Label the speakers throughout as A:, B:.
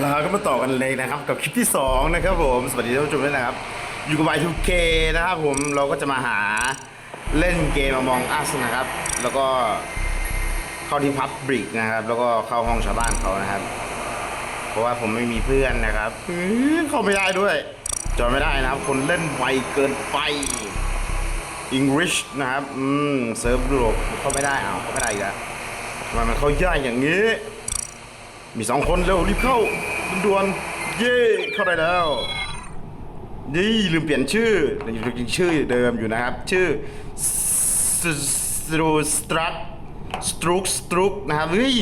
A: เราก็มาต่อกันเลยนะครับกับคลิปที่ 2 นะครับผมสวัสดีท่านผู้ชมด้วยนะครับ อยู่กับ Y2K นะครับผมเราก็จะมาหาเล่นเกมมองอัสนะครับ แล้วก็เข้าที่พับบริกนะครับ แล้วก็เข้าห้องชาวบ้านเขานะครับ เพราะว่าผมไม่มีเพื่อนนะครับอื้อเข้าไม่ได้ด้วยจอยไม่ได้นะครับ คนเล่นไวเกินไป English นะครับอืมเซิร์ฟโลกเข้าไม่ได้เอาเข้าไม่ได้อีกแล้วทำไมมันเข้ายากอย่างนี้ มีสองคนเร็วรีบเข้าด่วนเย่เข้าได้แล้ว นี่ลืมเปลี่ยนชื่อยังชื่อเดิมอยู่นะครับ ชื่อสตรูสตรักสตรุกสตรุกนะครับเฮ้ย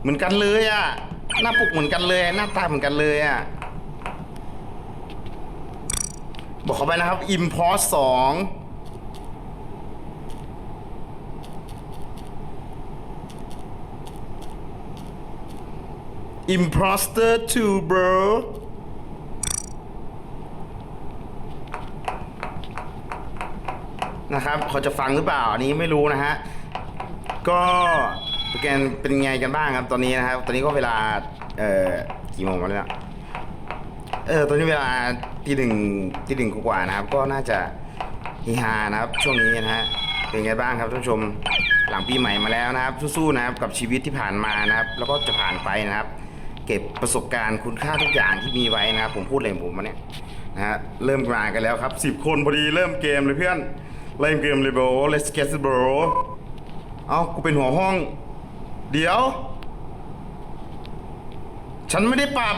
A: เหมือนกันเลยอะหน้าปกเหมือนกันเลย หน้าตาเหมือนกันเลยอะบอกเขาไปนะครับอิมพอสสอง Imposter 2 bro นะครับเขาจะฟังหรือเปล่า อันนี้ไม่รู้นะฮะ ก็เป็นไงเป็นไงกันบ้างครับ ตอนนี้นะครับ ตอนนี้ก็เวลา เอ่อ กี่โมงแล้วเนี่ย เออ ตอนนี้เวลาตีหนึ่งตีหนึ่งกว่านะครับ ก็น่าจะฮีฮานะครับ ช่วงนี้นะฮะ เป็นไงบ้างครับท่านผู้ชม หลังปีใหม่มาแล้วนะครับ สู้ๆนะครับ กับชีวิตที่ผ่านมานะครับ แล้วก็จะผ่านไปนะครับ เก็บประสบการณ์คุณค่าทุกอย่างที่มีไว้นะครับ ผมพูดเลยผมมาเนี่ยนะฮะเริ่มมากันแล้วครับ 10 คนพอดีเริ่มเกมเลยเพื่อนเล่นเกมเลย bro let's get it bro เอ้ากูเป็นหัวห้อง เดี๋ยว ฉันไม่ได้ปรับ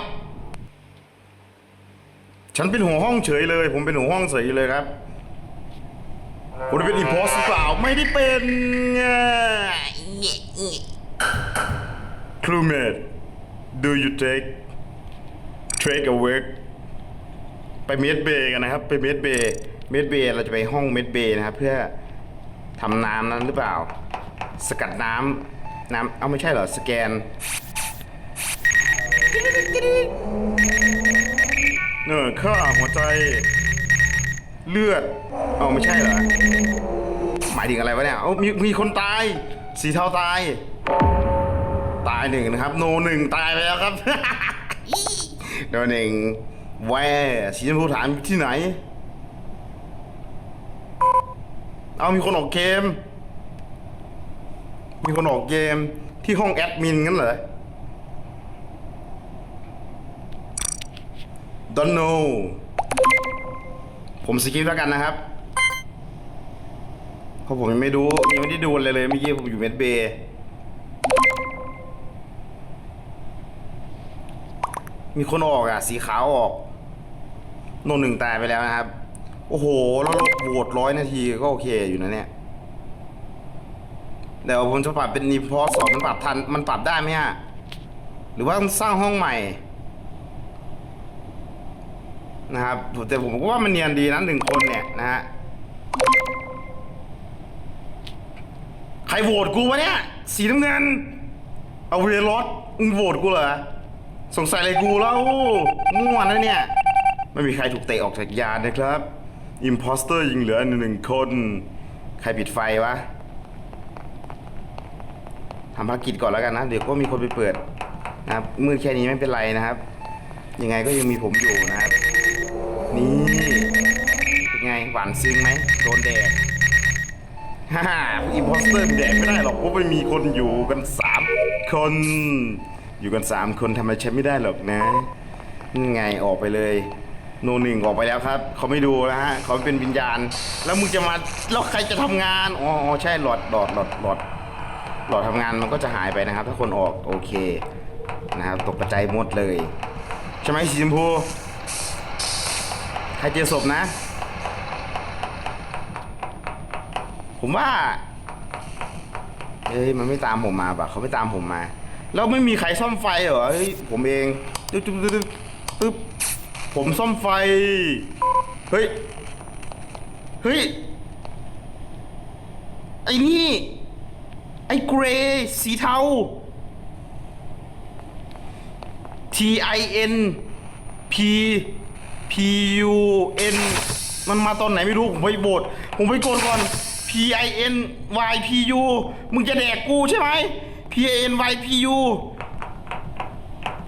A: ฉันเป็นหัวห้องเฉยเลย ผมเป็นหัวห้องเฉยเลยครับผมเป็นอีพอสเปล่าไม่ได้เป็นครูเมด do you take take a work ไปเมดเบย์กันนะครับ ไปเมดเบย์เมดเบย์เราจะไปห้องเมดเบย์นะครับ เพื่อทำน้ำนั้นหรือเปล่า สกัดน้ำน้ำเอาไม่ใช่เหรอ สแกนเนอค่าหัวใจ เลือด เอาไม่ใช่เหรอ หมายถึงอะไรวะเนี่ย เอามีมีคนตาย สีเทาตายตาย หนึ่งนะครับ โนหนึ่งตายไปแล้วครับ โนหนึ่งแหวสีชมพูถามที่ไหน เอามีคนออกเกม มีคนออกเกมที่ห้องแอดมินงั้นเหรอ don't know ผมสกิปแล้วกันนะครับเพราะผมยังไม่ดูยังไม่ได้ดูเลยเลยเมื่อกี้ผมอยู่เมดเบย์ มีคนออกอะ สีขาวออกโนนหนึ่งตายไปแล้วนะครับ โอ้โห แล้วโหวตร้อยนาทีก็โอเคอยู่นะเนี่ยเดี๋ยวผมจะปรับเป็นนีพอสองมันปรับทัน มันปรับได้ไหมฮะ หรือว่าต้องสร้างห้องใหม่ นะครับแต่ผมก็ว่ามันเนียนดีนะหนึ่งคนเนี่ยนะฮะ ใครโหวตกูวะเนี่ย สีน้ำเงิน เอาเวรอสมึงโหวตกูเหรอ สงสัยอะไรกูแล้วมั่วนะเนี่ย ไม่มีใครถูกเตะออกจากยานนะครับ อิมพอสเตอร์ยิงเหลือหนึ่งคน ใครปิดไฟวะทำภารกิจก่อนแล้วกันนะ เดี๋ยวก็มีคนไปเปิดนะครับมืดแค่นี้ไม่เป็นไรนะครับ ยังไงก็ยังมีผมอยู่นะครับ นี่เป็นไงหวานซึ้งไหมโดนแดดฮ่าฮ่าอิมพอสเตอร์แดดไม่ได้หรอกเพราะไม่มีคนอยู่กันสามคน อยู่กันสามคนทำไรใช้ไม่ได้หรอกนะนี่ไงออกไปเลย โนหนึ่งออกไปแล้วครับ เขาไม่ดูนะฮะเขาเป็นวิญญาณ แล้วมึงจะมาแล้วใครจะทำงานอ๋ออ๋อใช่หลอดหลอดหลอดหลอดหลอดทำงานมันก็จะหายไปนะครับ ถ้าคนออกโอเคนะครับตกกระจายหมดเลยใช่ไหมสีชมพูใครเจอศพนะ ผมว่าเฮ้ยมันไม่ตามผมมาปะเขาไม่ตามผมมา แล้วไม่มีใครซ่อมไฟเหรอเฮ้ยผมเองตึ๊บตึ๊บตึ๊บตึ๊บผมซ่อมไฟ เฮ้ย เฮ้ย ไอ้นี่ ไอ้เกรย์สีเทา T I N P P U N มันมาตอนไหนไม่รู้ ผมไปโบดผมไปโกดก่อน P I N Y P U มึงจะแดกกูใช่ไหม P I N Y P U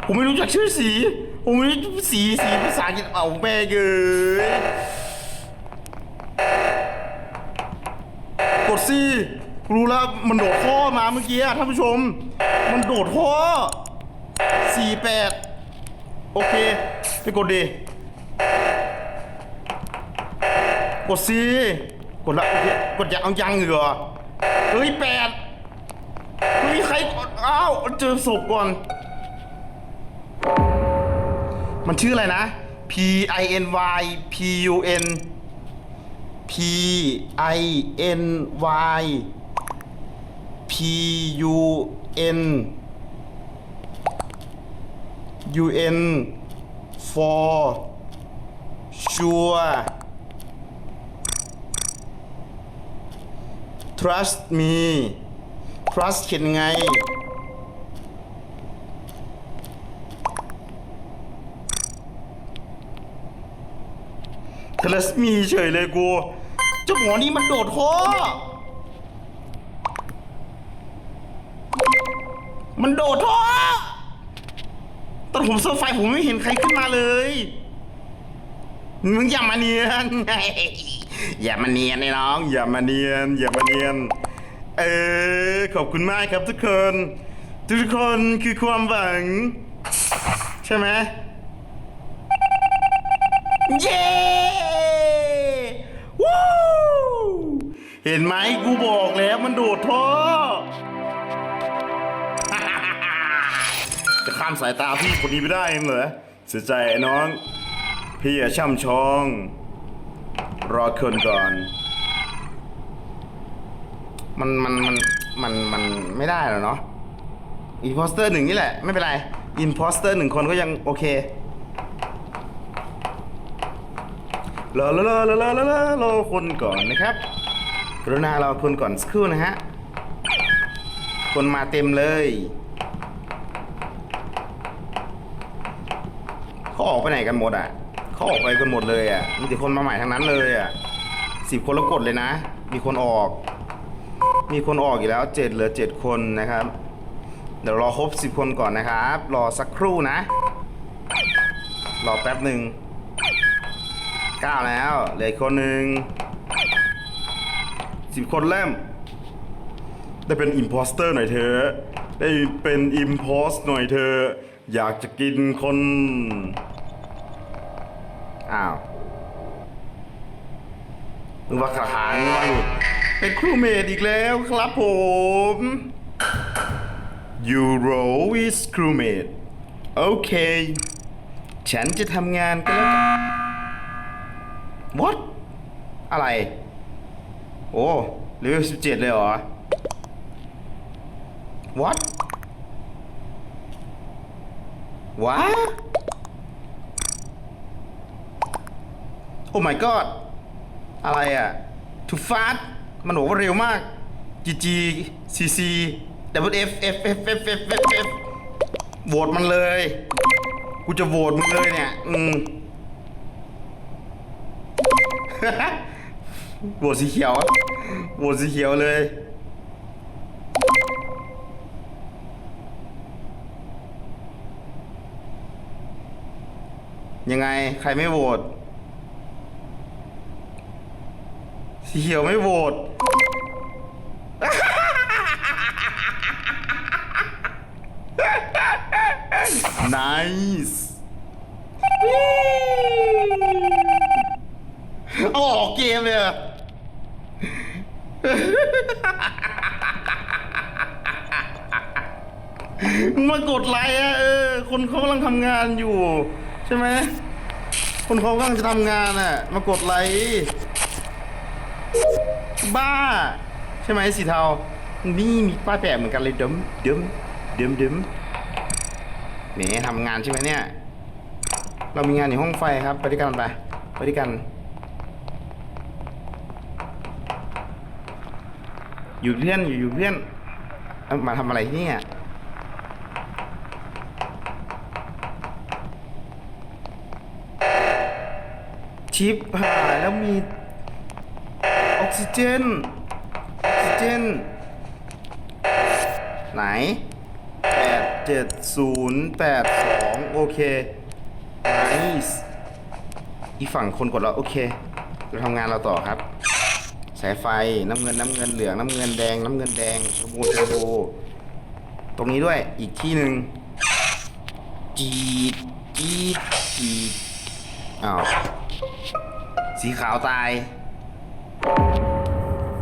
A: ผมไม่รู้จักชื่อสี ผมไม่รู้สีสีภาษาอังกฤษเอาแม่เกยกดสิรู้แล้วมันโดดท่อมาเมื่อกี้ท่านผู้ชม มันโดดท่อสี่แปดโอเค ไปกดดิกดสิกดละกดยังเอายังเหรอเฮ้ยแปด เฮ้ยใครกดอ้าวเจอศพก่อน มันชื่ออะไรนะ P I N Y P U N P I N Y P U N U N for sure trust me trust เขียนไงทลัสมีเฉยเลยกูเจ้าหมอนี่มันโดดท่อมันโดดท่อตอนผมเซอร์ไฟผมไม่เห็นใครขึ้นมาเลยมึงอย่ามาเนียนอย่ามาเนียนไอ้น้อง อย่ามาเนียน อย่ามาเนียน เออ ขอบคุณมากครับทุกคน ทุกคนคือความหวัง ใช่ไหมเย้วู้เห็นไหมกูบอกแล้วมันโดดท่อ จะข้ามสายตาพี่คนนี้ไม่ได้เหรอเสียใจน้อง พี่อะช่ำชอง รอคนก่อน มันมันมันมันมันไม่ได้หรอเนาะอินโพสเตอร์หนึ่งนี่แหละ ไม่เป็นไรอินโพสเตอร์หนึ่งคนก็ยังโอเคเลอเลอเลอเลอเลอรอคนก่อนนะครับกรุณารอคนก่อนสักครู่นะฮะคนมาเต็มเลยเขาออกไปไหนกันหมดอะเขาออกไปกันหมดเลยอะมีแต่คนมาใหม่ทั้งนั้นเลยอะสิบคนแล้วกดเลยนะ มีคนออก มีคนออกอยู่แล้วเจ็ดเหลือเจ็ดคนนะครับ เดี๋ยวรอครบสิบคนก่อนนะครับ รอสักครู่นะ รอแป๊บหนึ่งเก้าแล้ว เหลือคนหนึ่งสิบคนเริ่ม ได้เป็นอิมพอสเตอร์หน่อยเธอะได้เป็นอิมพอสหน่อยเธอ อยากจะกินคน อ้าวนึกว่าขาขานึกว่าหลุด เป็นครูเมดอีกแล้วครับผม Euro is crewmate โอเค ฉันจะทำงานกันแล้ว What อะไร โอ้เลเวลสิบเจ็ดเลยเหรอ What ว้าโอ้ my god อะไรอะ too fast มันบอกว่าเร็วมาก GG CC Double F F F F F F F โหวตมันเลย กูจะโหวตมึงเลยเนี่ย อืมโหวตสีเขียวโหวตสีเขียวเลยยังไง ใครไม่โหวต สีเขียวไม่โหวต nice เอาออกเกมเลยอมึงมากดไลค์อะเออ คนเขากำลังทำงานอยู่ ใช่ไหม คนเขากำลังจะทำงานอะมากดไลค์ บ้า ใช่ไหมสีเทา นี่มีป้ายแปะเหมือนกันเลยเดิมเดิมเดิมเดิมแหมทำงานใช่ไหมเนี่ย เรามีงานในห้องไฟครับ ไปด้วยกันไป ไปด้วยกัน อยู่เพื่อนอยู่อยู่เพื่อน มาทำอะไรที่เนี่ยชิปหายแล้วมี ออกซิเจนออกซิเจน ไหนแปดเจ็ดศูนย์แปดสองโอเค nice อีฝั่งคนกดแล้วโอเค เราทำงานเราต่อครับ สายไฟน้ำเงินน้ำเงินเหลืองน้ำเงินแดงน้ำเงินแดงชมพูชมพูตรงนี้ด้วยอีกที่หนึ่งจีดจีดจีดอ้าวสีขาวตาย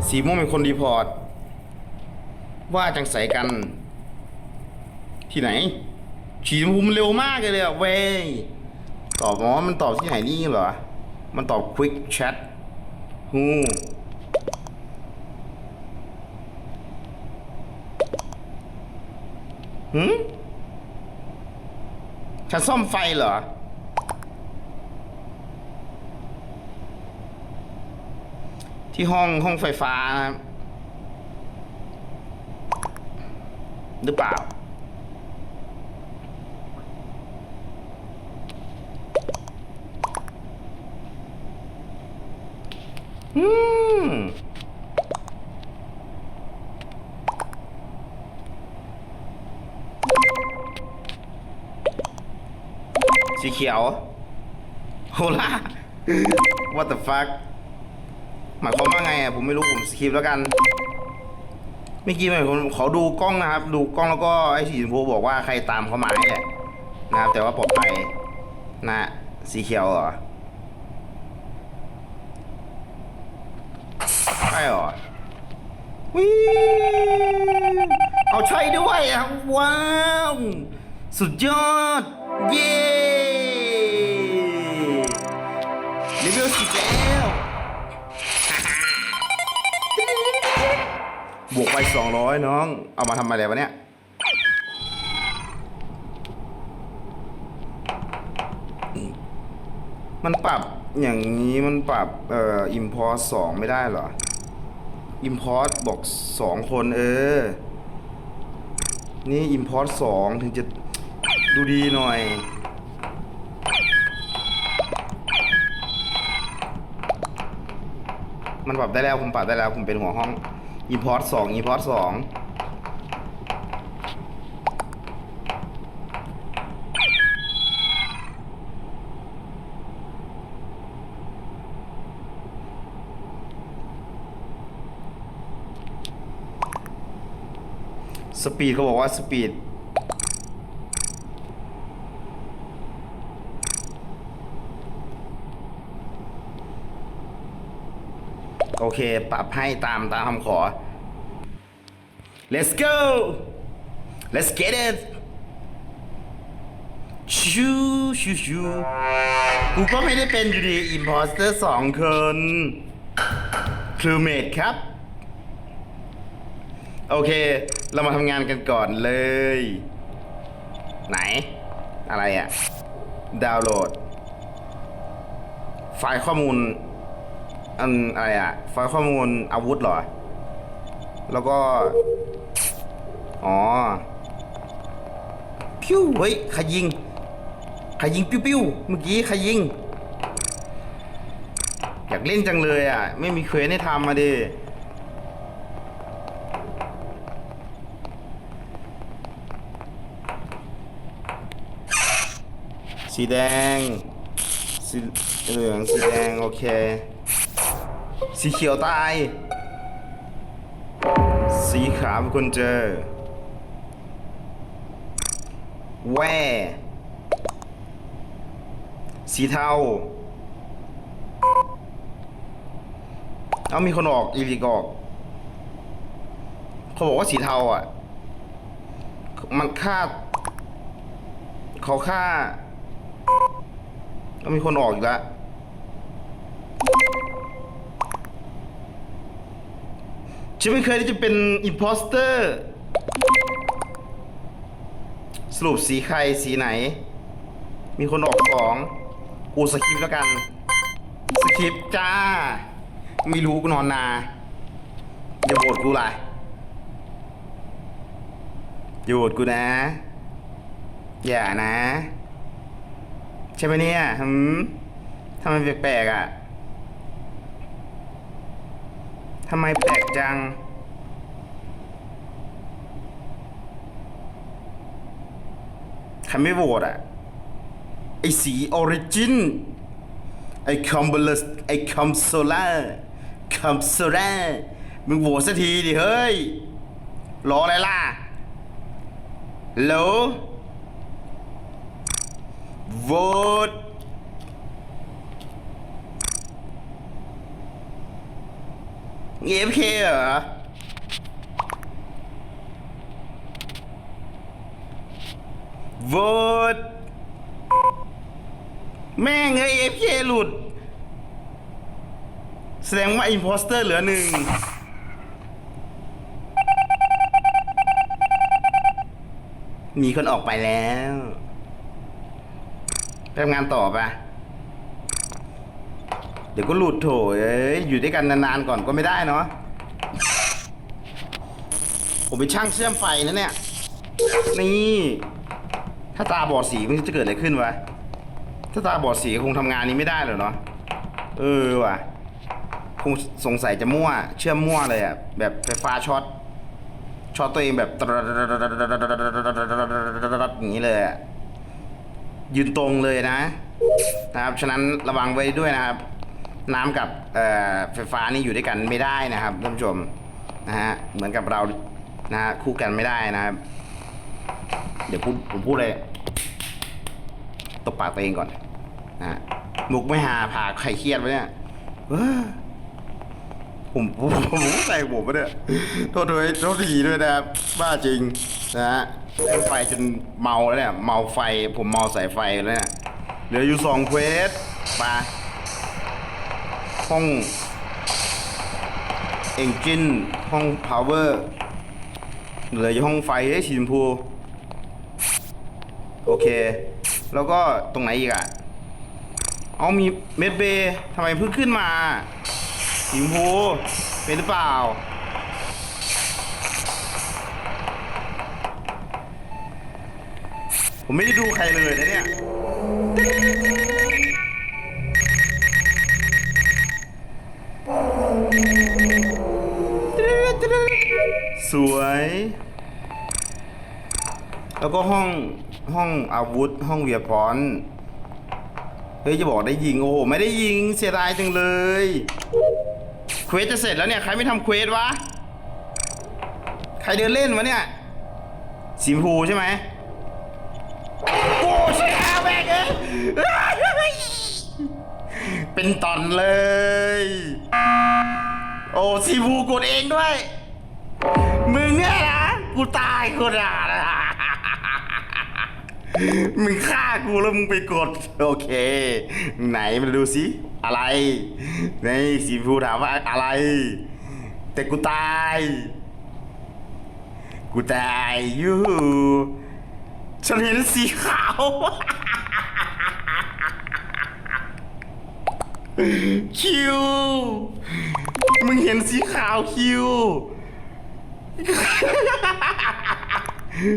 A: สีม่วงเป็นคนรีพอร์ต ว่าจังใสกัน ที่ไหนฉีดภูมิเร็วมากเลยอะเว้ยตอบอ๋อมันตอบที่ไหนนี่เหรอ มันตอบ quick chat ฮูหืมฉันซ่อมไฟเหรอ ที่ห้องห้องไฟฟ้านะครับหรือเปล่า อืมสีเขียวโฮล่า what the fuck หมายความว่าไงอะผมไม่รู้ผมสคริปต์แล้วกันเมื่อกี้หมายผมขอดูกล้องนะครับ ดูกล้องแล้วก็ไอ้สีชมพูบอกว่าใครตามเขามานี่แหละนะครับ แต่ว่าปลอดภัยนะสีเขียวเหรอใช่เหรอวิเอาใช่ด้วยอะว้าว สุดยอด เย้เลเวลสิบแล้ว บวกไปสองร้อยน้อง เอามาทำอะไรวะเนี่ย มันปรับอย่างนี้มันปรับเอ่อ import สองไม่ได้เหรอ import บอกสองคนเออ นี่ import สองถึงจะดูดีหน่อยมันปรับได้แล้วผมปรับได้แล้วผมเป็นหัวห้อง อีพอร์ตสองอีพอร์ตสองสปีดเขาบอกว่าสปีด โอเค ปรับให้ตามตามคำขอ let's go let's get it ชูชูชูกูก็ไม่ได้เป็นอยู่ดี imposter สองคนครูเมดครับ โอเค เรามาทำงานกันก่อนเลย ไหน อะไรอะดาวน์โหลด ไฟล์ข้อมูล อันอะไรอะไฟล์ข้อมูลอาวุธเหรอ แล้วก็ อ๋อ พิ้วเฮ้ยใครยิงใครยิงปิ้วปิ้วเมื่อกี้ใครยิง อยากเล่นจังเลยอะ ไม่มีเควสให้ทำมาดิสีแดงสีเหลืองสีแดง โอเค สีเขียวตาย สีขาวเป็นคนเจอ แว่สีเทา เอามีคนออก อีลีกออก เขาบอกว่าสีเทาอะ มันฆ่าเขาฆ่าก็มีคนออกอีกแล้ว ฉันไม่เคยที่จะเป็นอิ p โพสเตอร์ สรุปสีใครสีไหน มีคนออกสองกูสคริปต์แล้วกัน สคริปต์จ้า ไม่รู้กูนอนนา อย่าโหวตกูล่ะอย่าโหวตกูนะ อย่านะ ใช่ไหมเนี่ยหืมทำไมแปลกๆอะ ทำไมแปลกจัง ใครไม่โหวตอะ ไอสีออริจิน ไอคอมเบลสไอคอมโซล่าคอมโซล่ามึงโหวตสักทีดิเฮ้ย รออะไรล่ะโหลโหวต เอฟเคเหรอ โหวตแม่งเอ้ยเอฟเคหลุด แสดงว่าอิมโพสเตอร์เหลือหนึ่งมีคนออกไปแล้วไปทำงานต่อปะ เดี๋ยวก็หลุดโถเอ้ยอยู่ด้วยกันนานๆก่อนก็ไม่ได้เนาะผมเป็นช่างเชื่อมไฟนะเนี่ย นี่ ถ้าตาบอดสีมันจะเกิดอะไรขึ้นวะ ถ้าตาบอดสีคงทำงานนี้ไม่ได้หรอเนาะ เออว่ะ คงสงสัยจะมั่ว เชื่อมมั่วเลยอะแบบไฟฟ้าช็อต ช็อตตัวเองแบบอย่างนี้เลยยืนตรงเลยนะ นะครับ ฉะนั้นระวังไว้ด้วยนะครับ น้ำกับไฟฟ้านี่อยู่ด้วยกันไม่ได้นะครับท่านผู้ชมนะฮะเหมือนกับเรานะฮะคู่กันไม่ได้นะครับ เดี๋ยวพูดผมพูดเลยตบปากตัวเองก่อนนะฮะมุกไม่หาพาใครเครียดวะเนี่ยผมผมผมใส่ผมไปเนี่ยโทษด้วยโทษทีด้วยนะครับบ้าจริงนะฮะเล่ไฟจนเมาแล้วเนี่ย เมาไฟ ผมเมาสายไฟแล้วเนี่ยเหลืออยู่สองเควสมา ห้องเอนจินห้องพาวเวอร์เหลืออยู่ห้องไฟให้สีชมพู โอเค แล้วก็ตรงไหนอีกอะเอามีเม็ดเบย์ทำไมเพิ่งขึ้นมาสีชมพูเป็นหรือเปล่า ผมไม่ได้ดูใครเลยนะเนี่ย สวย แล้วก็ห้องห้องอาวุธ ห้องเวียพรเฮ้ยจะบอกได้ยิง โอ้โห ไม่ได้ยิงเสียดายจังเลยเควสจะเสร็จแล้วเนี่ย ใครไม่ทำเควสวะ ใครเดินเล่นวะเนี่ยสีมพูใช่ไหมโอ้ใช่แล้วแม่งเอ้ยเป็นตอนเลย โอ้สีมพูกดเองด้วย มึงเนี่ยนะกูตายกูด่ะมึงฆ่ากูแล้วมึงไปกด โอเค ไหนมาดูสิอะไรในสีชมพูถามว่าอะไร แต่กูตาย กูตายยูฉันเห็นสีขาว คิว มึงเห็นสีขาวคิว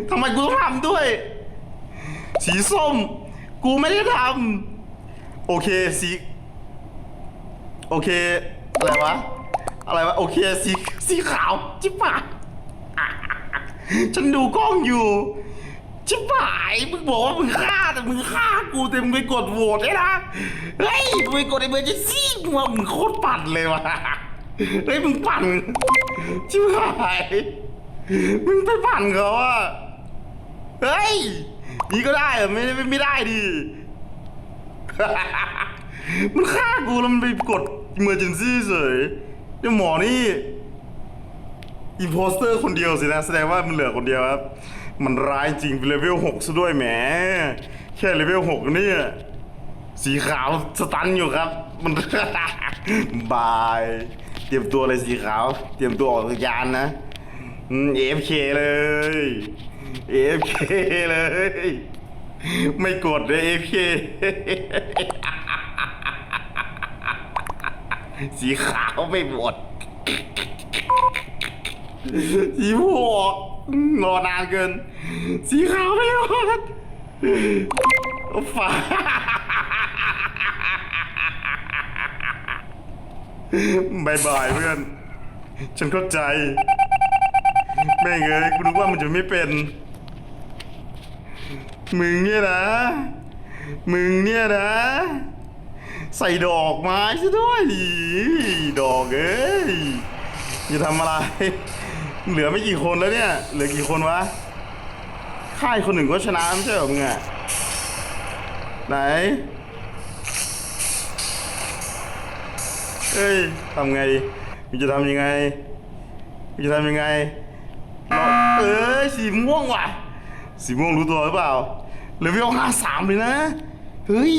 A: ทำไมกูต้องทำด้วย สีส้ม กูไม่ได้ทำโอเคสี โอเค อะไรวะ อะไรวะ โอเคสีสีขาว จิบหายฉันดูกล้องอยู่ จิบหายมึงบอกว่ามึงฆ่าแต่มึงฆ่ากูแต่มึงไปกดโหวตได้นะ เฮ้ยมึงไปกดไอ้เบอร์จนซี่มึงว่ามึงโคตรปั่นเลยวะ เฮ้ยมึงปั่นจิบหายมึงไปปั่นเขาอะเฮ้ยนี่ก็ได้เหรอไม่ไม่ไม่ได้ดิมันฆ่ากูแล้วมันไปกด emergency เฉยเดี๋ยวหมอนี่อิมโพสเตอร์คนเดียวสินะ แสดงว่ามันเหลือคนเดียวครับ มันร้ายจริงเลเวลหกซะด้วยแหม แค่เลเวลหกเนี่ย สีขาวสตันอยู่ครับ มันบาย เตรียมตัวเลยสีขาว เตรียมตัวออกยานนะเอฟเคเลยเอฟเคเลย ไม่กดเลยเอฟเคสีขาวไม่หมดสีพวกรอนานเกิน สีขาวไม่หมดฟ้า บายบายเพื่อน ฉันเข้าใจ แม่งเอ้ยกูนึกว่ามันจะไม่เป็น มึงเนี่ยนะ มึงเนี่ยนะ ใส่ดอกไม้ซะด้วยดิดอกเอ้ยจะทำอะไร เหลือไม่กี่คนแล้วเนี่ย เหลือกี่คนวะ ค่ายคนหนึ่งก็ชนะไม่ใช่เหรอมึงอะไหน เอ้ยทำไงดีมึงจะทำยังไงมึงจะทำยังไงเอ้ยสีม่วงว่ะ สีม่วงรู้ตัวหรือเปล่าเลเวลห้าสามเลยนะ เฮ้ย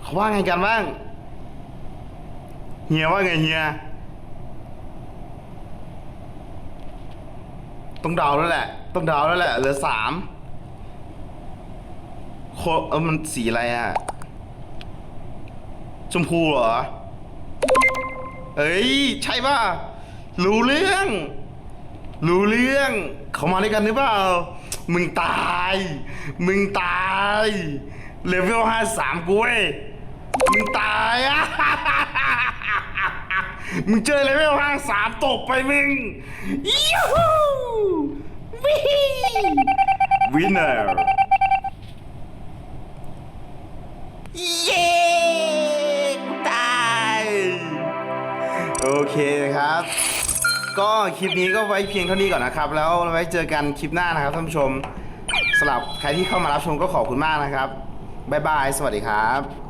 A: เขาว่าไงกันบ้าง เฮียว่าไงเฮีย ต้องเดาวแล้วแหละ ต้องเดาวแล้วแหละ เหลือสามโคเออมันสีอะไรอะชมพูเหรอ เอ้ย ใช่ป่ะ รู้เรื่อง รู้เรื่อง เขามาด้วยกันหรือเปล่า มึงตาย มึงตายเลเวลห้าสามกูเว้ยมึงตายอะ มึงเจอเลเวลห้าสามตกไปมึงยูฮูวิวินเนอร์ เคครับ ก็คลิปนี้ก็ไว้เพียงเท่านี้ก่อนนะครับ แล้วไว้เจอกันคลิปหน้านะครับท่านผู้ชมสำหรับใครที่เข้ามารับชมก็ขอบคุณมากนะครับบ๊ายบาย สวัสดีครับ